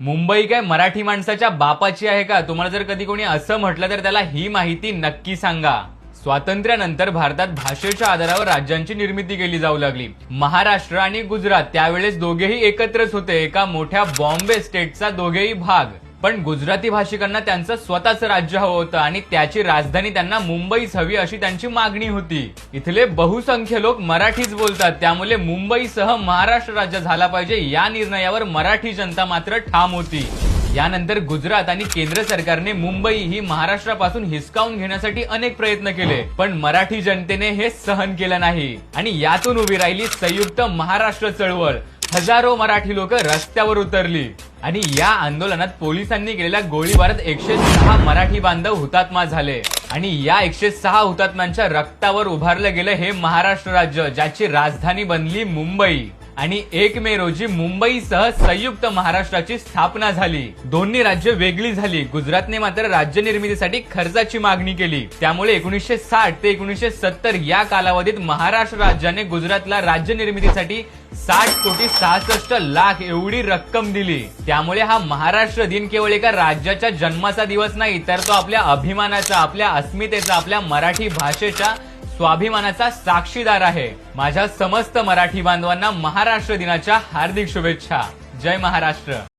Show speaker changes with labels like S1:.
S1: मुंबई काय मराठी माणसाच्या बापाची आहे का? तुम्हाला जर कधी कोणी असं म्हटलं तर त्याला ही माहिती नक्की सांगा. स्वातंत्र्यानंतर भारतात भाषेच्या आधारावर राज्यांची निर्मिती केली जाऊ लागली. महाराष्ट्र आणि गुजरात त्यावेळेस दोघेही एकत्रच होते. एका मोठ्या बॉम्बे स्टेटचा दोघेही भाग. पण गुजराती भाषिकांना त्यांचं स्वतःचं राज्य हवं होतं आणि त्याची राजधानी त्यांना मुंबईच हवी अशी त्यांची मागणी होती. इथले बहुसंख्य लोक मराठीच बोलतात. त्यामुळे मुंबईसह महाराष्ट्र राज्य झाला पाहिजे या निर्णयावर मराठी जनता मात्र ठाम होती. यानंतर गुजरात आणि केंद्र सरकारने मुंबई ही महाराष्ट्रापासून हिसकावून घेण्यासाठी अनेक प्रयत्न केले पण मराठी जनतेने हे सहन केलं नाही. आणि यातून उभी राहिली संयुक्त महाराष्ट्र चळवळ. हजारो मराठी लोक रस्त्यावर उतरली. आणि या आंदोलनात पोलिसांनी केलेल्या गोळीबारात एकशे सहा मराठी बांधव हुतात्मा झाले. आणि या एकशे सहा हुतात्म्यांच्या रक्तावर उभारलं गेलं हे महाराष्ट्र राज्य ज्याची राजधानी बनली मुंबई. आणि एक मे रोजी मुंबईसह संयुक्त महाराष्ट्राची स्थापना झाली. दोन्ही राज्य वेगळी झाली. गुजरातने मात्र राज्य निर्मितीसाठी खर्चाची मागणी केली. त्यामुळे एकोणीसशे साठ ते एकोणीसशे सत्तर या कालावधीत महाराष्ट्र राज्याने गुजरातला राज्य निर्मितीसाठी साठ कोटी सहासष्ट लाख एवढी रक्कम दिली. त्यामुळे हा महाराष्ट्र दिन केवळ एका राज्याच्या जन्माचा दिवस नाही तर तो आपल्या अभिमानाचा आपल्या अस्मितेचा आपल्या मराठी भाषेच्या स्वाभिमानाचा साक्षीदार आहे. माझ्या समस्त मराठी बांधवांना महाराष्ट्र दिनाच्या हार्दिक शुभेच्छा. जय महाराष्ट्र.